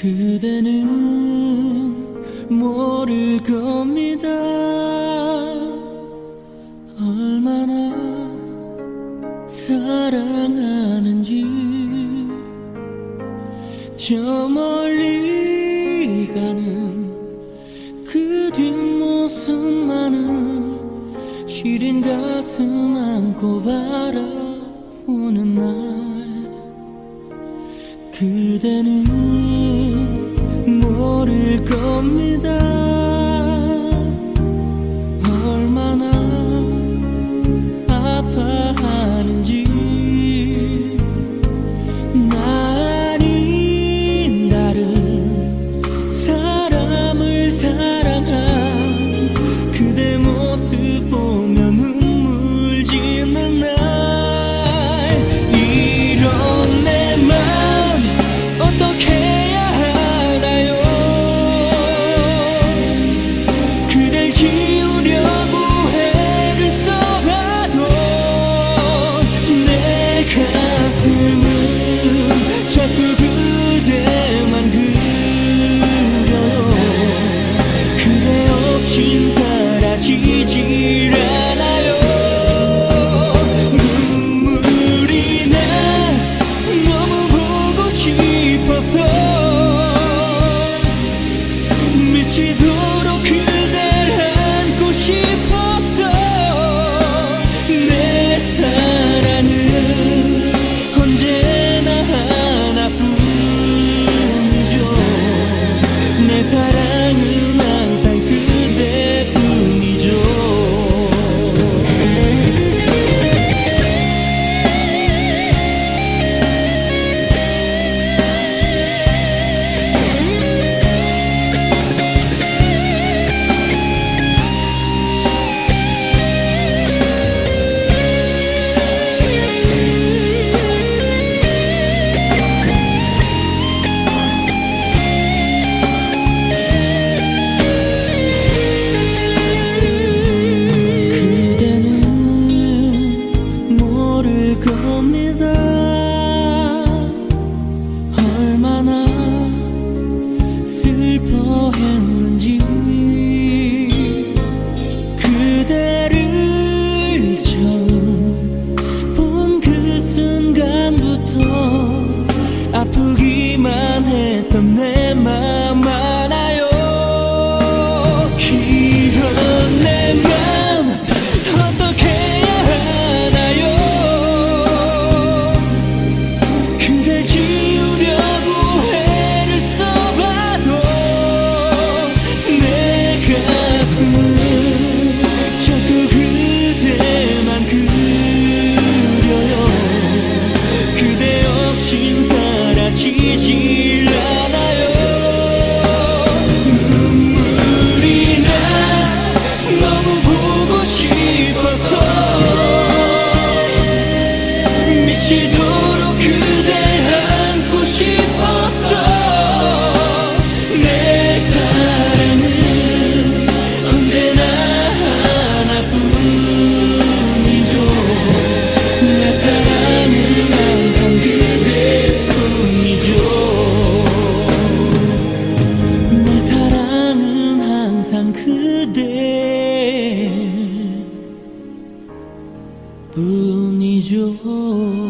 그대는 모를 겁니다. 얼마나 사랑하는지 저 멀리 가는 그 뒷모습만은 시린 가슴 안고 바라보는 날. 그대는 me the Johar